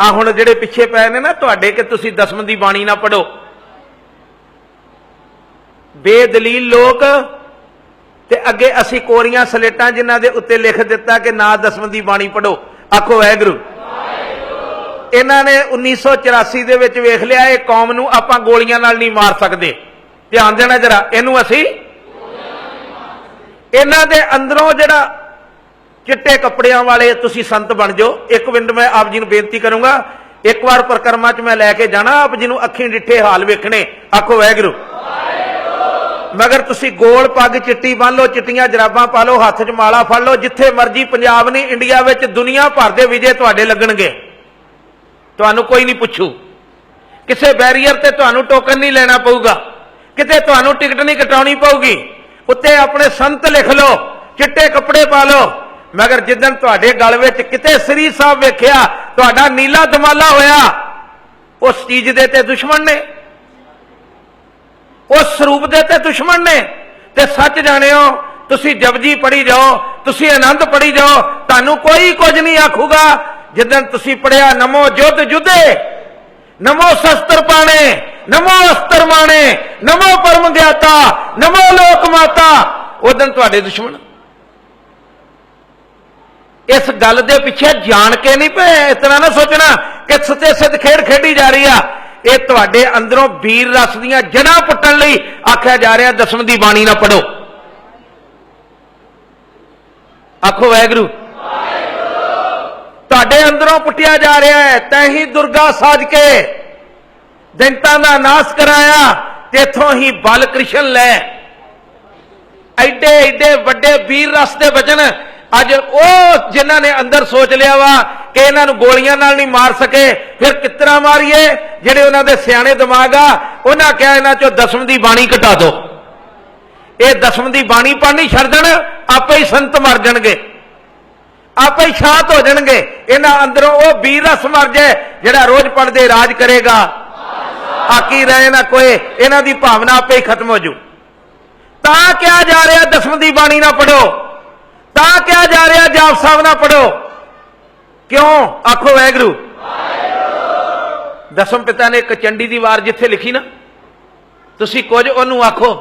ਆ ਹੁਣ ਜਿਹੜੇ ਪਿੱਛੇ ਪਏ ਨੇ ਨਾ ਤੁਹਾਡੇ ਕਿ ਤੁਸੀਂ ਦਸਮ ਦੀ ਬਾਣੀ ਨਾ ਪੜੋ ਬੇਦਲੀਲ ਲੋਕ ਤੇ ਅੱਗੇ ਅਸੀਂ ਕੋਰੀਆਂ ਸਲੇਟਾਂ ਜਿਨ੍ਹਾਂ ਦੇ ਉੱਤੇ ਲਿਖ ਦਿੱਤਾ ਕਿ ਨਾ ਦਸਮ ਦੀ ਬਾਣੀ ਪੜੋ ਆਖੋ ਵਾਹਿਗੁਰੂ। ਇਹਨਾਂ ਨੇ 1984 ਦੇ ਵਿੱਚ ਵੇਖ ਲਿਆ ਇਹ ਕੌਮ ਨੂੰ ਆਪਾਂ ਗੋਲੀਆਂ ਨਾਲ ਨਹੀਂ ਮਾਰ ਸਕਦੇ। ਧਿਆਨ ਦੇਣਾ ਜਰਾ ਇਹਨੂੰ ਅਸੀਂ ਇਹਨਾਂ ਦੇ ਅੰਦਰੋਂ ਜਿਹੜਾ ਚਿੱਟੇ ਕੱਪੜਿਆਂ ਵਾਲੇ ਤੁਸੀਂ ਸੰਤ ਬਣ ਜਾਓ। ਇੱਕ ਮਿੰਟ ਮੈਂ ਆਪ ਜੀ ਨੂੰ ਬੇਨਤੀ ਕਰੂੰਗਾ, ਇੱਕ ਵਾਰ ਪ੍ਰਕਰਮਾ 'ਚ ਮੈਂ ਲੈ ਕੇ ਜਾਣਾ, ਆਪ ਜੀ ਨੂੰ ਅੱਖੀਂ ਡਿੱਠੇ ਹਾਲ ਵੇਖਣੇ। ਆਖੋ, ਵਾਹਿਗੁਰੂ। ਮਗਰ ਤੁਸੀਂ ਗੋਲ ਪੱਗ, ਚਿੱਟੀ ਬੰਨ ਲਓ, ਚਿੱਟੀਆਂ ਜਰਾਬਾਂ ਪਾ ਲਓ, ਹੱਥ 'ਚ ਮਾਲਾ ਫੜ ਲਓ, ਜਿੱਥੇ ਮਰਜ਼ੀ ਪੰਜਾਬ ਨਹੀਂ, ਇੰਡੀਆ ਵਿੱਚ ਦੁਨੀਆ ਭਰ ਦੇ ਵਿਜੇ ਤੁਹਾਡੇ ਲੱਗਣਗੇ। ਤੁਹਾਨੂੰ ਕੋਈ ਨਹੀਂ ਪੁੱਛੂ। ਕਿਸੇ ਬੈਰੀਅਰ ਤੇ ਤੁਹਾਨੂੰ ਟੋਕਨ ਨਹੀਂ ਲੈਣਾ ਪਊਗਾ। ਕਿਤੇ ਤੁਹਾਨੂੰ ਟਿਕਟ ਨਹੀਂ ਕਟਾਉਣੀ ਪਊਗੀ। ਉੱਤੇ ਆਪਣੇ ਸੰਤ ਲਿਖ ਲਓ, ਚਿੱਟੇ ਕੱਪੜੇ ਪਾ ਲਓ। ਮਗਰ ਜਿੱਦਣ ਤੁਹਾਡੇ ਗਲ ਵਿੱਚ ਕਿਤੇ ਸ੍ਰੀ ਸਾਹਿਬ ਵੇਖਿਆ, ਤੁਹਾਡਾ ਨੀਲਾ ਦਮਾਲਾ ਹੋਇਆ, ਉਸ ਚੀਜ਼ ਦੇ ਤੇ ਦੁਸ਼ਮਣ ਨੇ। ਉਸ ਸਰੂਪ ਦੇ ਤੇ ਦੁਸ਼ਮਣ ਨੇ। ਤੇ ਸੱਚ ਜਾਣਿਓ, ਤੁਸੀਂ ਜਪਜੀ ਪੜੀ ਜਾਓ, ਤੁਸੀਂ ਆਨੰਦ ਪੜੀ ਜਾਓ, ਤੁਹਾਨੂੰ ਕੋਈ ਕੁਝ ਨਹੀਂ ਆਖੂਗਾ। ਜਿੱਦਣ ਤੁਸੀਂ ਪੜਿਆ ਨਮੋ ਜੁਧ ਜੁਦੇ ਨਮੋ ਸ਼ਸਤਰ ਪਾਣੇ, ਨਮੋ ਅਸਤਰ ਮਾਣੇ, ਨਮੋ ਪਰਮ ਗਿਆਤਾ ਨਮੋ ਲੋਕ ਮਾਤਾ, ਉਦੋਂ ਤੁਹਾਡੇ ਦੁਸ਼ਮਣ। ਇਸ ਗੱਲ ਦੇ ਪਿੱਛੇ ਜਾਣ ਕੇ ਨਹੀਂ ਪਏ। ਇਸ ਤਰ੍ਹਾਂ ਨਾ ਸੋਚਣਾ ਕਿ ਸੱਚੇ ਸਿੱਧ ਖੇਡ ਖੇਡੀ ਜਾ ਰਹੀ ਆ। ਇਹ ਤੁਹਾਡੇ ਅੰਦਰੋਂ ਵੀਰ ਰਸ ਦੀਆਂ ਜੜਾਂ ਪੁੱਟਣ ਲਈ ਆਖਿਆ ਜਾ ਰਿਹਾ, ਦਸਮ ਦੀ ਬਾਣੀ ਨਾ ਪੜੋ ਆਖੋ ਵਾਹਿਗੁਰੂ। ਤੁਹਾਡੇ ਅੰਦਰੋਂ ਪੁੱਟਿਆ ਜਾ ਰਿਹਾ ਹੈ, ਤੈਂ ਹੀ ਦੁਰਗਾ ਸਾਜ ਕੇ ਦੈਂਤਾਂ ਦਾ ਨਾਸ ਕਰਾਇਆ, ਤੇਥੋਂ ਹੀ ਬਲ ਕ੍ਰਿਸ਼ਨ ਲੈ। ਐਡੇ ਐਡੇ ਵੱਡੇ ਵੀਰ ਰਸ ਦੇ ਵਚਨ ਅੱਜ ਉਹ ਜਿਨ੍ਹਾਂ ਨੇ ਅੰਦਰ ਸੋਚ ਲਿਆ ਵਾ ਕਿ ਇਹਨਾਂ ਨੂੰ ਗੋਲੀਆਂ ਨਾਲ ਨਹੀਂ ਮਾਰ ਸਕੇ, ਫਿਰ ਕਿਤਨਾ ਮਾਰੀਏ? ਜਿਹੜੇ ਉਹਨਾਂ ਦੇ ਸਿਆਣੇ ਦਿਮਾਗ ਆ, ਉਹਨਾਂ ਕਿਹਾ ਇਹਨਾਂ ਚੋਂ ਦਸਮ ਦੀ ਬਾਣੀ ਘਟਾ ਦਿਓ। ਇਹ ਦਸਮ ਦੀ ਬਾਣੀ ਪੜ੍ਹਨੀ ਛੱਡ ਦੇਣ, ਆਪੇ ਹੀ ਸੰਤ ਮਰ ਜਾਣਗੇ। ਆਪੇ ਹੀ ਸ਼ਾਂਤ ਹੋ ਜਾਣਗੇ। ਇਹਨਾਂ ਅੰਦਰੋਂ ਉਹ ਵੀਰ ਰਸ ਮਰ ਜਾਏ, ਜਿਹੜਾ ਰੋਜ਼ ਪੜਦੇ ਰਾਜ ਕਰੇਗਾ। ਆਕੀ ਰਹੇ ਨਾ ਕੋਈ, ਇਹਨਾਂ ਦੀ ਭਾਵਨਾ ਆਪੇ ਹੀ ਖਤਮ ਹੋ ਜੂ। ਤਾਂ ਕਿਹਾ ਜਾ ਰਿਹਾ, ਦਸਮ ਦੀ ਬਾਣੀ ਨਾ ਪੜੋ ਤਾਂ ਕਿਹਾ ਜਾ ਰਿਹਾ ਜਾਪ ਸਾਹਿਬ ਨਾ ਪੜੋ ਕਿਉਂ? ਆਖੋ ਵੈਗਰੂ ਦਸਮ ਪਿਤਾ ਨੇ ਇੱਕ ਚੰਡੀ ਦੀ ਵਾਰ ਜਿੱਥੇ ਲਿਖੀ ਨਾ, ਤੁਸੀਂ ਕੁਝ ਉਹਨੂੰ ਆਖੋ।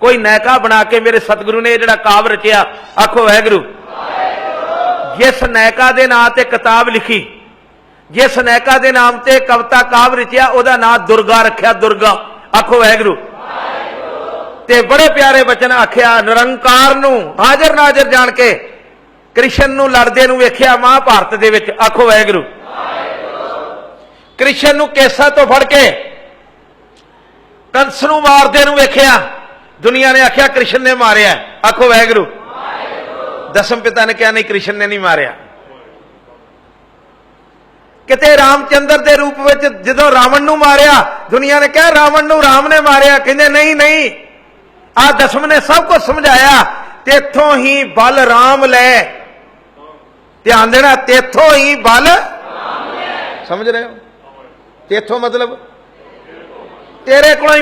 ਕੋਈ ਨੈਕਾ ਬਣਾ ਕੇ ਮੇਰੇ ਸਤਿਗੁਰੂ ਨੇ ਜਿਹੜਾ ਕਾਵ ਰਚਿਆ, ਆਖੋ ਵੈਗਰੂ ਜਿਸ ਨੈਕਾ ਦੇ ਨਾਂ ਤੇ ਕਿਤਾਬ ਲਿਖੀ, ਜਿਸ ਨੈਕਾ ਦੇ ਨਾਮ ਤੇ ਕਵਿਤਾ ਕਾਵ ਰਚਿਆ, ਉਹਦਾ ਨਾਂ ਦੁਰਗਾ ਰੱਖਿਆ, ਦੁਰਗਾ। ਆਖੋ ਵੈਗਰੂ ਤੇ ਬੜੇ ਪਿਆਰੇ ਬਚਨ ਆਖਿਆ, ਨਿਰੰਕਾਰ ਨੂੰ ਹਾਜ਼ਰ ਨਾਜ਼ਰ ਜਾਣ ਕੇ ਕ੍ਰਿਸ਼ਨ ਨੂੰ ਲੜਦੇ ਨੂੰ ਵੇਖਿਆ ਮਹਾਭਾਰਤ ਦੇ ਵਿੱਚ। ਆਖੋ ਵਾਹਿਗੁਰੂ। ਕ੍ਰਿਸ਼ਨ ਨੂੰ ਕੇਸਾਂ ਤੋਂ ਫੜ ਕੇ ਕੰਸ ਨੂੰ ਮਾਰਦੇ ਨੂੰ ਵੇਖਿਆ। ਦੁਨੀਆ ਨੇ ਆਖਿਆ, ਕ੍ਰਿਸ਼ਨ ਨੇ ਮਾਰਿਆ। ਆਖੋ ਵੈਗਰੂ ਦਸਮ ਪਿਤਾ ਨੇ ਕਿਹਾ, ਨਹੀਂ, ਕ੍ਰਿਸ਼ਨ ਨੇ ਨਹੀਂ ਮਾਰਿਆ। ਕਿਤੇ ਰਾਮਚੰਦਰ ਦੇ ਰੂਪ ਵਿੱਚ ਜਦੋਂ ਰਾਵਣ ਨੂੰ ਮਾਰਿਆ, ਦੁਨੀਆ ਨੇ ਕਿਹਾ, ਰਾਵਣ ਨੂੰ ਰਾਮ ਨੇ ਮਾਰਿਆ। ਕਹਿੰਦੇ, ਨਹੀਂ ਨਹੀਂ। ਆ ਦਸਮ ਨੇ ਸਭ ਕੁਝ ਸਮਝਾਇਆ, ਤੇਥੋਂ ਹੀ ਬਲ ਰਾਮ ਲੈ। ਧਿਆਨ ਦੇਣਾ, ਤੇਥੋਂ ਹੀ ਬਲ ਸਮਝ ਰਹੇ ਹੋ? ਤੇਥੋਂ ਮਤਲਬ? ਤੇਰੇ ਕੋਲੋਂ ਹੀ